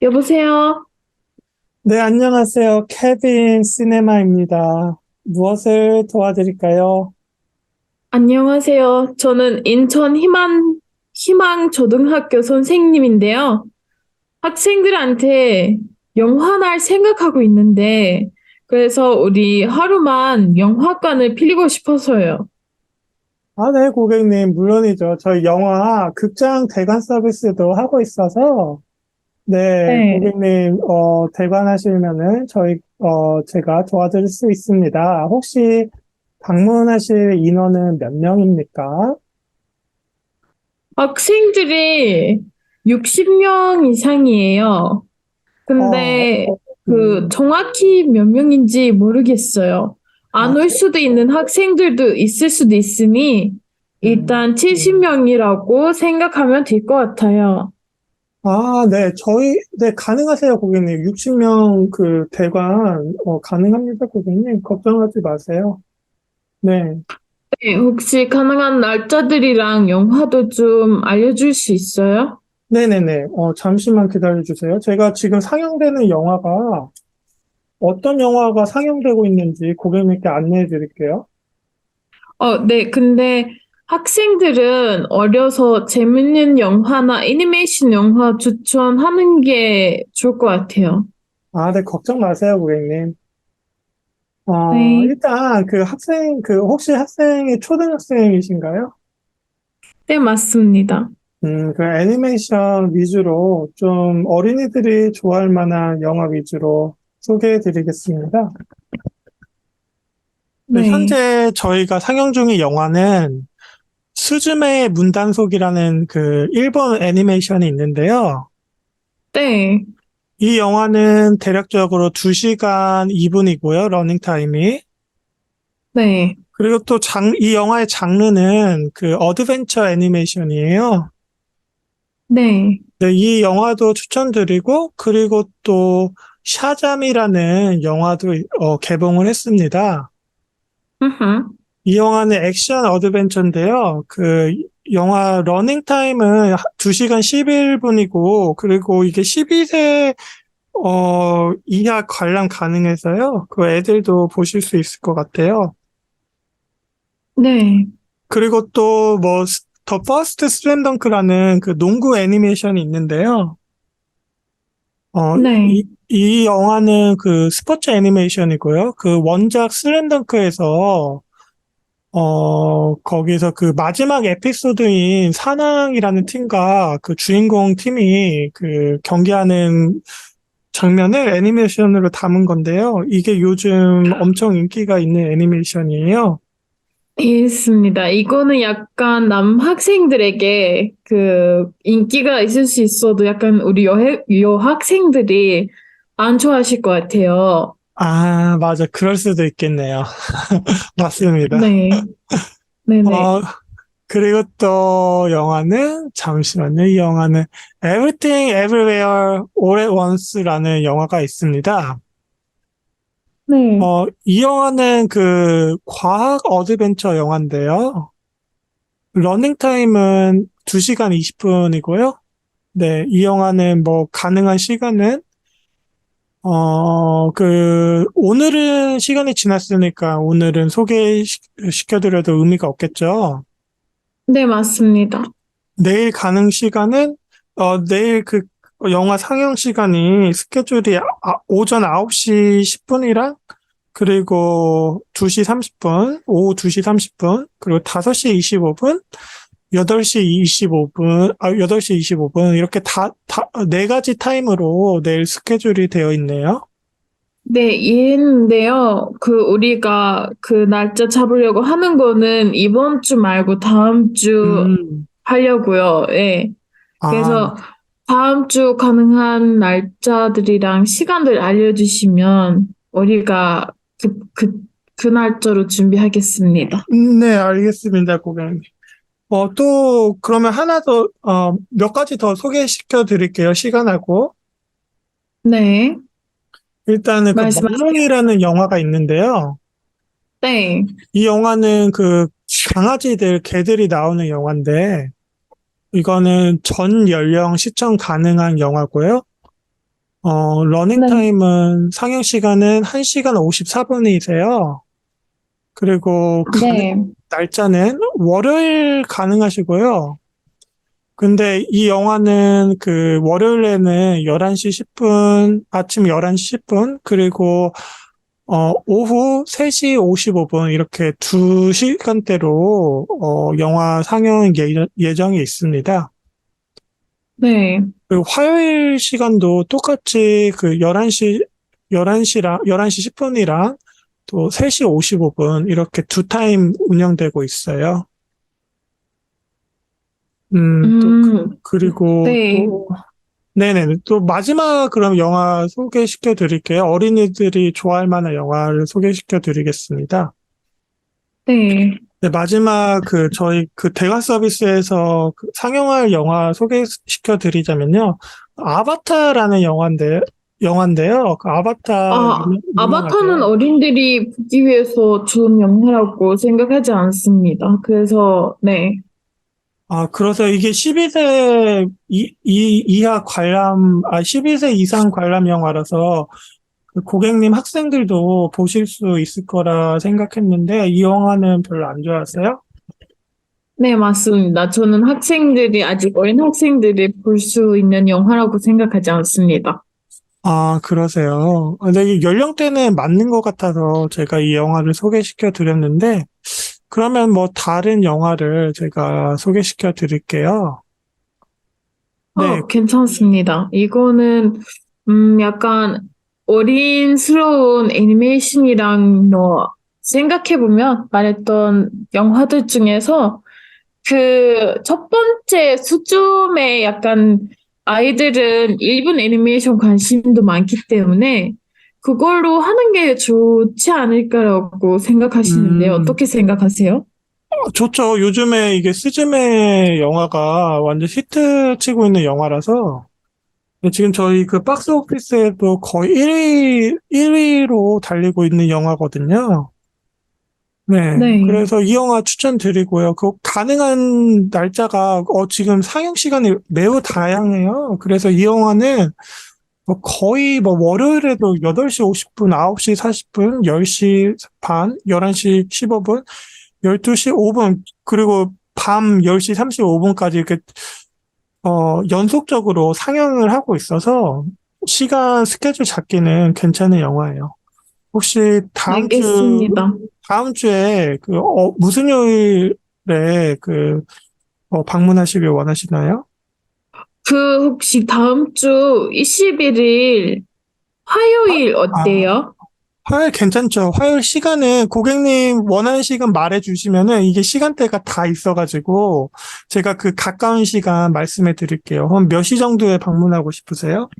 여보세요? 네, 안녕하세요. 케빈 시네마입니다. 무엇을 도와드릴까요? 안녕하세요. 저는 인천 희망, 희망 초등학교 선생님인데요. 학생들한테 영화 날 생각하고 있는데, 그래서 우리 하루만 영화관을 빌리고 싶어서요. 아, 네, 고객님, 물론이죠. 저희 영화 극장 대관 서비스도 하고 있어서, 네, 네. 고객님, 어, 대관하시면은 저희, 어, 제가 도와드릴 수 있습니다. 혹시 방문하실 인원은 몇 명입니까? 학생들이 60명 이상이에요. 근데 어, 그 음, 정확히 몇 명인지 모르겠어요. 안 아, 올 수도 있는 학생들도 있을 수도 있으니 음, 일단 음. 70명이라고 생각하면 될 것 같아요. 아, 네, 저희, 네, 가능하세요, 고객님. 60명 그 대관, 어, 가능합니다, 고객님. 걱정하지 마세요. 네. 네, 혹시 가능한 날짜들이랑 영화도 좀 알려줄 수 있어요? 네네네. 어, 잠시만 기다려주세요. 제가 지금 상영되는 영화가 어떤 영화가 상영되고 있는지 고객님께 안내해 드릴게요. 어, 네, 근데 학생들은 어려서 재밌는 영화나 애니메이션 영화 추천하는 게 좋을 것 같아요. 아, 네, 걱정 마세요, 고객님. 어, 네, 일단 그 학생, 그 혹시 학생이 초등학생이신가요? 네, 맞습니다. 음, 그 애니메이션 위주로 좀 어린이들이 좋아할 만한 영화 위주로 소개해 드리겠습니다. 네, 네, 현재 저희가 상영 중인 영화는 스즈메의 문단속이라는 그 일본 애니메이션이 있는데요. 네, 이 영화는 대략적으로 2시간 2분이고요, 러닝 타임이. 네. 그리고 또 장, 이 영화의 장르는 그 어드벤처 애니메이션이에요. 네. 네, 이 영화도 추천드리고, 그리고 또 샤잠이라는 영화도 어, 개봉을 했습니다. 으흠. 이 영화는 액션 어드벤처인데요. 그 영화 러닝 타임은 2시간 11분이고, 그리고 이게 12세 어, 이하 관람 가능해서요. 그 애들도 보실 수 있을 것 같아요. 네. 그리고 또 뭐, 더 퍼스트 슬램덩크라는 그 농구 애니메이션이 있는데요. 어, 네. 이, 이 영화는 그 스포츠 애니메이션이고요. 그 원작 슬램덩크에서 어, 거기서 그 마지막 에피소드인 사낭이라는 팀과 그 주인공 팀이 그 경기하는 장면을 애니메이션으로 담은 건데요. 이게 요즘 엄청 인기가 있는 애니메이션이에요. 있습니다. 이거는 약간 남학생들에게 그 인기가 있을 수 있어도 약간 우리 여해, 여학생들이 안 좋아하실 것 같아요. 아, 맞아. 그럴 수도 있겠네요. 맞습니다. 네. 네네. 어, 그리고 또 영화는, 잠시만요. 이 영화는 Everything Everywhere All at Once라는 영화가 있습니다. 네. 어, 이 영화는 그 과학 어드벤처 영화인데요. 러닝 타임은 2시간 20분이고요. 네, 이 영화는 뭐 가능한 시간은 어, 그 오늘은 시간이 지났으니까 오늘은 소개시켜드려도 의미가 없겠죠. 네, 맞습니다. 내일 가능 시간은 어, 내일 그 영화 상영 시간이 스케줄이 아- 오전 9시 10분이랑 그리고 2시 30분, 오후 2시 30분, 그리고 5시 25분, 8시 25분, 아, 8시 25분, 이렇게 다, 다, 네 가지 타임으로 내일 스케줄이 되어 있네요. 네, 이해했는데요. 그 우리가 그 날짜 잡으려고 하는 거는 이번 주 말고 다음 주 음, 하려고요. 예. 아, 그래서 다음 주 가능한 날짜들이랑 시간들 알려주시면 우리가 그, 그, 그 날짜로 준비하겠습니다. 네, 알겠습니다, 고객님. 어, 또, 그러면 하나 더, 어, 몇 가지 더 소개시켜 드릴게요, 시간하고. 네, 일단은 그 말씀하세요. 멍멍이라는 영화가 있는데요. 네, 이 영화는 그 강아지들, 개들이 나오는 영화인데, 이거는 전 연령 시청 가능한 영화고요. 어, 러닝 네. 타임은 상영 시간은 1시간 54분이세요. 그리고 가능 네. 날짜는 월요일 가능하시고요. 근데 이 영화는 그 월요일에는 11시 10분, 아침 11시 10분, 그리고 어, 오후 3시 55분 이렇게 두 시간대로 어, 영화 상영 예, 예정이 있습니다. 네. 그리고 화요일 시간도 똑같이 그 11시, 11시랑, 11시 10분이랑 또 3시 55분 이렇게 두 타임 운영되고 있어요. 음, 또 음, 그 리고 네. 또, 네네. 또 마지막 그럼 영화 소개시켜 드릴게요. 어린이들이 좋아할 만한 영화를 소개시켜 드리겠습니다. 네. 네, 마지막 그 저희 그 대화 서비스에서 그 상영할 영화 소개시켜 드리자면요. 아바타라는 영화인데, 영화인데요. 그 아바타 아, 유명- 아바타는? 어린들이 보기 위해서 좋은 영화라고 생각하지 않습니다. 그래서, 네. 아, 그래서 이게 12세 이, 이, 이하 관람, 아, 12세 이상 관람 영화라서 그 고객님 학생들도 보실 수 있을 거라 생각했는데 이 영화는 별로 안 좋아하세요? 네, 맞습니다. 저는 학생들이, 아직 어린 학생들이 볼 수 있는 영화라고 생각하지 않습니다. 아, 그러세요. 근데 이 연령대는 맞는 것 같아서 제가 이 영화를 소개시켜 드렸는데 그러면 뭐 다른 영화를 제가 소개시켜 드릴게요. 네, 어, 괜찮습니다. 이거는, 음, 약간 어린스러운 애니메이션이랑 뭐, 생각해보면 말했던 영화들 중에서 그 첫 번째 수준의 약간 아이들은 일본 애니메이션 관심도 많기 때문에 그걸로 하는 게 좋지 않을까라고 생각하시는데 음. 어떻게 생각하세요? 좋죠. 요즘에 이게 스즈메 영화가 완전 히트 치고 있는 영화라서 지금 저희 그 박스 오피스에도 거의 1위, 1위로 달리고 있는 영화거든요. 네. 네. 그래서 이 영화 추천드리고요. 그 가능한 날짜가 어, 지금 상영 시간이 매우 다양해요. 그래서 이 영화는 뭐 거의 뭐 월요일에도 8시 50분, 9시 40분, 10시 반, 11시 15분, 12시 5분, 그리고 밤 10시 35분까지 이렇게, 어, 연속적으로 상영을 하고 있어서 시간 스케줄 잡기는 괜찮은 영화예요. 혹시 다음 주, 알겠습니다. 다음 주에 그, 어, 무슨 요일에 그, 어, 방문하시길 원하시나요? 그 혹시 다음 주 21일 화요일 어때요? 화요일 괜찮죠? 화요일 시간은 고객님 원하는 시간 말해 주시면은 이게 시간대가 다 있어가지고 제가 그 가까운 시간 말씀해 드릴게요. 그럼 몇 시 정도에 방문하고 싶으세요?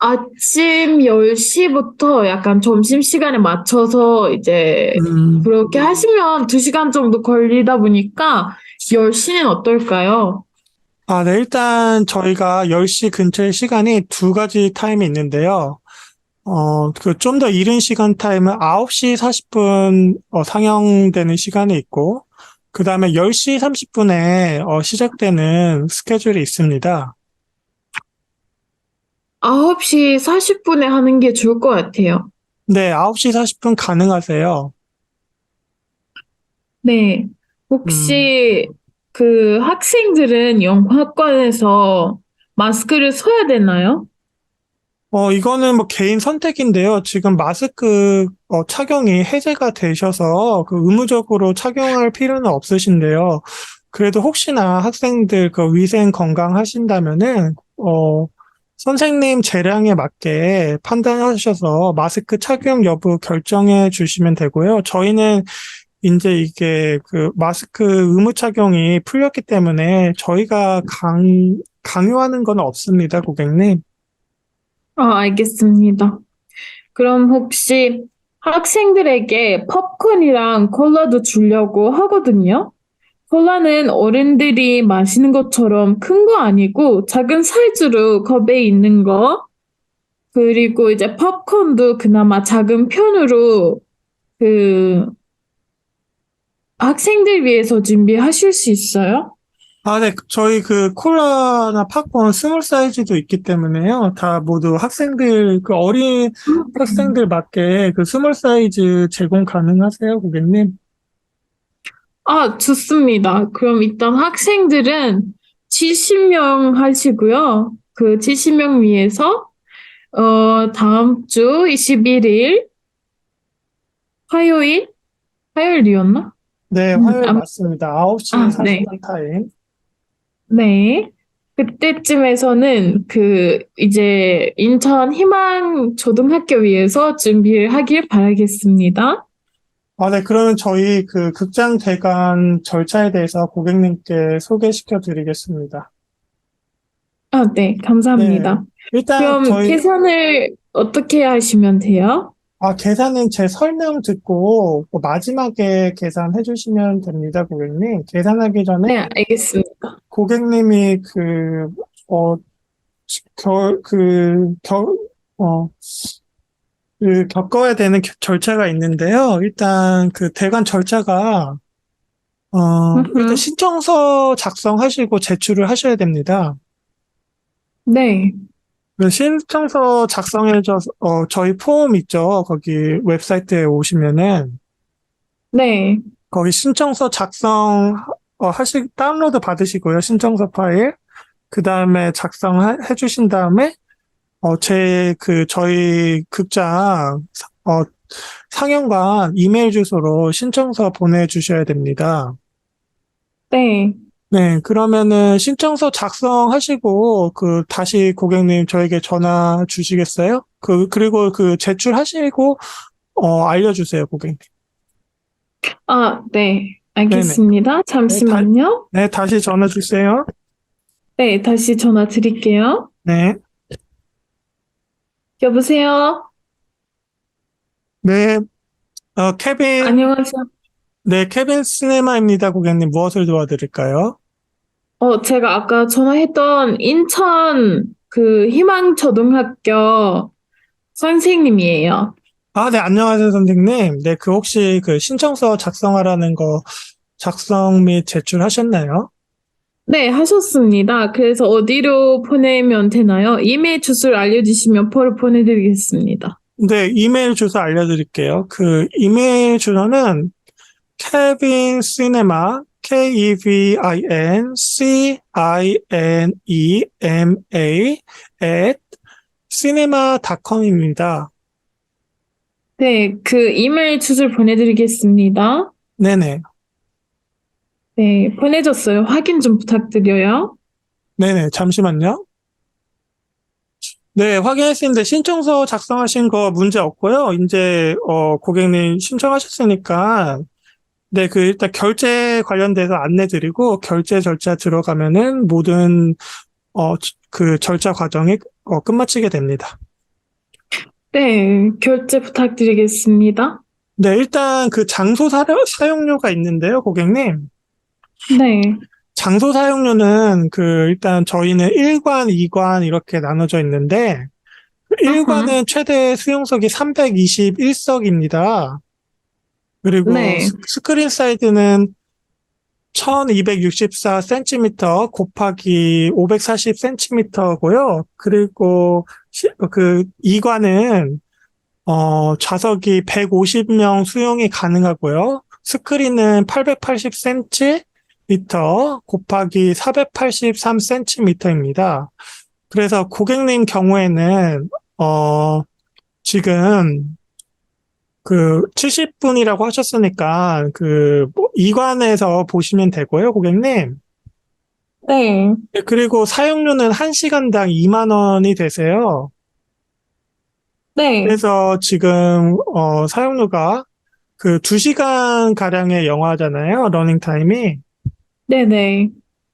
아침 10시부터 약간 점심시간에 맞춰서 이제 음, 그렇게 하시면 2시간 정도 걸리다 보니까 10시는 어떨까요? 아, 네, 일단 저희가 10시 근처에 시간이 두 가지 타임이 있는데요. 어, 그 좀 더 이른 시간 타임은 9시 40분 어, 상영되는 시간이 있고, 그 다음에 10시 30분에 어, 시작되는 스케줄이 있습니다. 9시 40분에 하는 게 좋을 것 같아요. 네, 9시 40분 가능하세요. 네. 혹시 그 학생들은 영화관에서 마스크를 써야 되나요? 어, 이거는 뭐 개인 선택인데요. 지금 마스크 어, 착용이 해제가 되셔서 그 의무적으로 착용할 필요는 없으신데요. 그래도 혹시나 학생들 그 위생 건강 하신다면은, 어, 선생님 재량에 맞게 판단하셔서 마스크 착용 여부 결정해 주시면 되고요. 저희는 이제 이게 그 마스크 의무 착용이 풀렸기 때문에 저희가 강, 강요하는 건 없습니다, 고객님. 아, 알겠습니다. 그럼 혹시 학생들에게 팝콘이랑 콜라도 주려고 하거든요. 콜라는 어른들이 마시는 것처럼 큰 거 아니고 작은 사이즈로 컵에 있는 거. 그리고 이제 팝콘도 그나마 작은 편으로 그 학생들 위해서 준비하실 수 있어요? 아, 네. 저희 그 콜라나 팝콘 스몰 사이즈도 있기 때문에요. 다 모두 학생들, 그 어린 학생들 맞게 그 스몰 사이즈 제공 가능하세요, 고객님? 아, 좋습니다. 그럼 일단 학생들은 70명 하시고요. 그 70명 위해서, 어, 다음 주 21일, 화요일? 화요일이었나? 네, 음, 화요일 아무- 맞습니다. 9시 아, 네. 40분 타임. 네. 그때쯤에서는 그 이제 인천 희망 초등학교 위해서 준비를 하길 바라겠습니다. 아, 네. 그러면 저희 그 극장 대관 절차에 대해서 고객님께 소개시켜 드리겠습니다. 아, 네. 감사합니다. 일단 그럼 저희, 계산을 어떻게 하시면 돼요? 아, 계산은 제 설명 듣고 뭐 마지막에 계산해 주시면 됩니다, 고객님. 계산하기 전에 네, 알겠습니다. 고객님이 그, 어, 겨, 그, 겨, 어, 그 겪어야 되는 겨- 절차가 있는데요. 일단 그 대관 절차가, 어, 일단. 신청서 작성하시고 제출을 하셔야 됩니다. 네. 그 신청서 작성해서, 어, 저희 폼 있죠. 거기 웹사이트에 오시면은, 네. 거기 신청서 작성, 어, 하시, 다운로드 받으시고요. 신청서 파일. 그 다음에 작성해 주신 다음에, 어, 제, 그, 저희 극장, 사- 어, 상영관 이메일 주소로 신청서 보내주셔야 됩니다. 네. 네, 그러면은 신청서 작성하시고, 그, 다시 고객님 저에게 전화 주시겠어요? 그, 그리고 그 제출하시고, 어, 알려주세요, 고객님. 아, 네. 알겠습니다. 잠시만요. 네, 다시 전화 주세요. 네, 다시 전화 드릴게요. 네, 여보세요? 네, 어, 케빈, 안녕하세요. 네, 케빈 시네마입니다, 고객님. 무엇을 도와드릴까요? 어, 제가 아까 전화했던 인천 그 희망초등학교 선생님이에요. 아, 네, 안녕하세요, 선생님. 네, 그 혹시 그 신청서 작성하라는 거 작성 및 제출하셨나요? 네, 하셨습니다. 그래서 어디로 보내면 되나요? 이메일 주소를 알려주시면 바로 보내드리겠습니다. 네, 이메일 주소 알려드릴게요. 그 이메일 주소는 케빈 시네마, K-E-V-I-N, C-I-N-E-M-A, at cinema.com입니다. 네, 그 이메일 주소를 보내드리겠습니다. 네네. 네, 보내줬어요. 확인 좀 부탁드려요. 네네, 잠시만요. 네, 확인했습니다. 신청서 작성하신 거 문제 없고요. 이제, 어, 고객님 신청하셨으니까, 네, 그, 일단 결제 관련돼서 안내 드리고, 결제 절차 들어가면은 모든, 어, 그 절차 과정이, 어, 끝마치게 됩니다. 네, 결제 부탁드리겠습니다. 네, 일단 그 장소 사용, 사용료가 있는데요, 고객님. 네, 장소 사용료는 그 일단 저희는 1관, 2관 이렇게 나눠져 있는데 1관은 최대 수용석이 321석입니다. 그리고 네. 스- 스크린 사이즈는 1264cm 곱하기 540cm고요. 그리고 시- 그 2관은 어, 좌석이 150명 수용이 가능하고요. 스크린은 880cm 미터 곱하기 483cm입니다. 그래서 고객님 경우에는, 어, 지금 그 70분이라고 하셨으니까 그뭐 이관에서 보시면 되고요, 고객님. 네, 네, 그리고 사용료는 1시간당 2만 원이 되세요. 네, 그래서 지금, 어, 사용료가 그 2시간 가량의 영화잖아요, 러닝 타임이. 네, 네.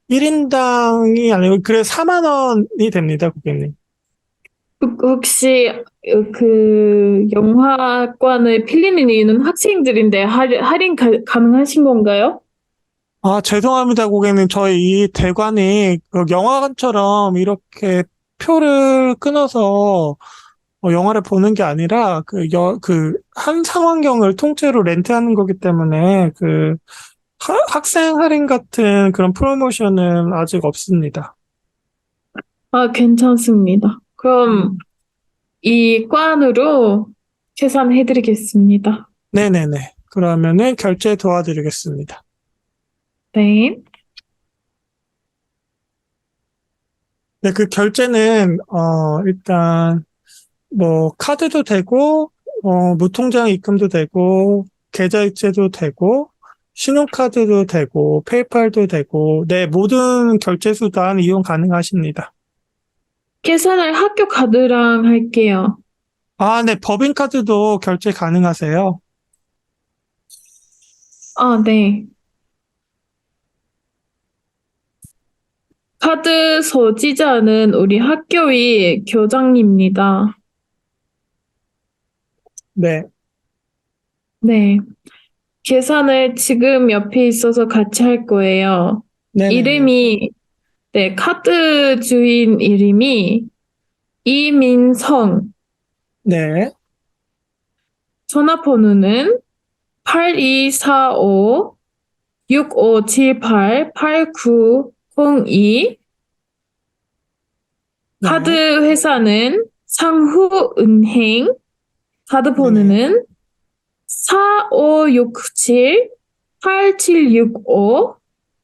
1인당이 아니고, 그래 4만 원이 됩니다, 고객님. 그- 혹시 어, 그 영화관을 필리는 이유는 학생들인데 할, 할인 가, 가능하신 건가요? 아, 죄송합니다, 고객님. 저희 이 대관이 그 영화관처럼 이렇게 표를 끊어서 어, 영화를 보는 게 아니라 그 여, 그 한 상황경을 통째로 렌트하는 거기 때문에 그 하- 학생 할인 같은 그런 프로모션은 아직 없습니다. 아, 괜찮습니다. 그럼 이 관으로 계산해드리겠습니다. 네네네. 그러면은 결제 도와드리겠습니다. 네. 네, 그 결제는, 어, 일단, 뭐, 카드도 되고, 어, 무통장 입금도 되고, 계좌이체도 되고, 신용카드도 되고, 페이팔도 되고, 네, 모든 결제 수단 이용 가능하십니다. 계산을 학교 카드랑 할게요. 아, 네, 법인카드도 결제 가능하세요. 아, 네. 카드 소지자는 우리 학교의 교장입니다. 네, 네. 계산을 지금 옆에 있어서 같이 할 거예요. 네, 이름이, 네, 카드 주인 이름이 이민성, 네, 전화번호는 8245 6578 8902 네. 카드 회사는 상후은행. 카드 번호는 4567 8765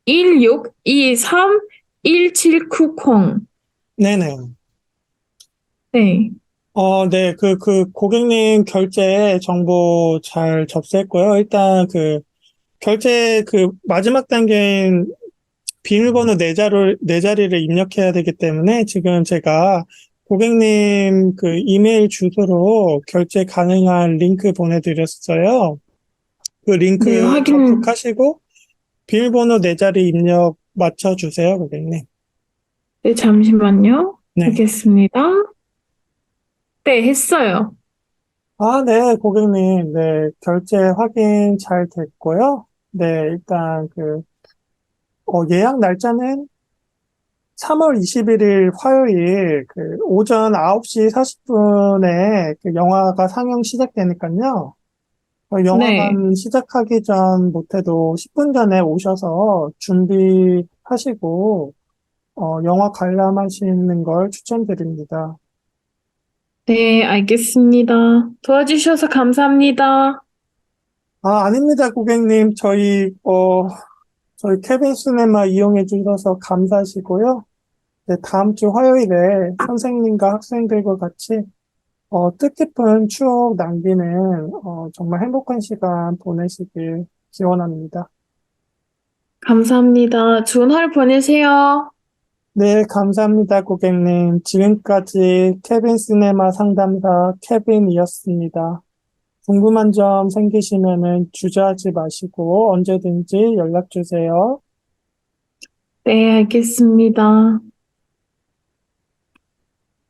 1623 1790 네네. 네. 어, 네, 그, 그, 고객님 결제 정보 잘 접수했고요. 일단 그, 결제 그 마지막 단계인 비밀번호 네 자를, 네 자리를 입력해야 되기 때문에 지금 제가 고객님 그 이메일 주소로 결제 가능한 링크 보내드렸어요. 그 링크 네, 확인. 접속하시고 비밀번호 네 자리 입력 맞춰주세요, 고객님. 네, 잠시만요. 네. 하겠습니다. 네, 했어요. 아, 네, 고객님. 네, 결제 확인 잘 됐고요. 네, 일단 그, 어, 예약 날짜는 3월 21일 화요일 그 오전 9시 40분에 그 영화가 상영 시작되니까요. 어, 영화관 시작하기 전 못해도 10분 전에 오셔서 준비하시고, 어, 영화 관람하시는 걸 추천드립니다. 네, 알겠습니다. 도와주셔서 감사합니다. 아, 아닙니다, 고객님. 저희, 어, 저희 케빈 시네마 이용해 주셔서 감사하시고요. 네, 다음 주 화요일에 선생님과 학생들과 같이, 어, 뜻깊은 추억 남기는, 어, 정말 행복한 시간 보내시길 기원합니다. 감사합니다. 좋은 하루 보내세요. 네, 감사합니다, 고객님. 지금까지 케빈 시네마 상담사 케빈이었습니다. 궁금한 점 생기시면은 주저하지 마시고 언제든지 연락 주세요. 네, 알겠습니다.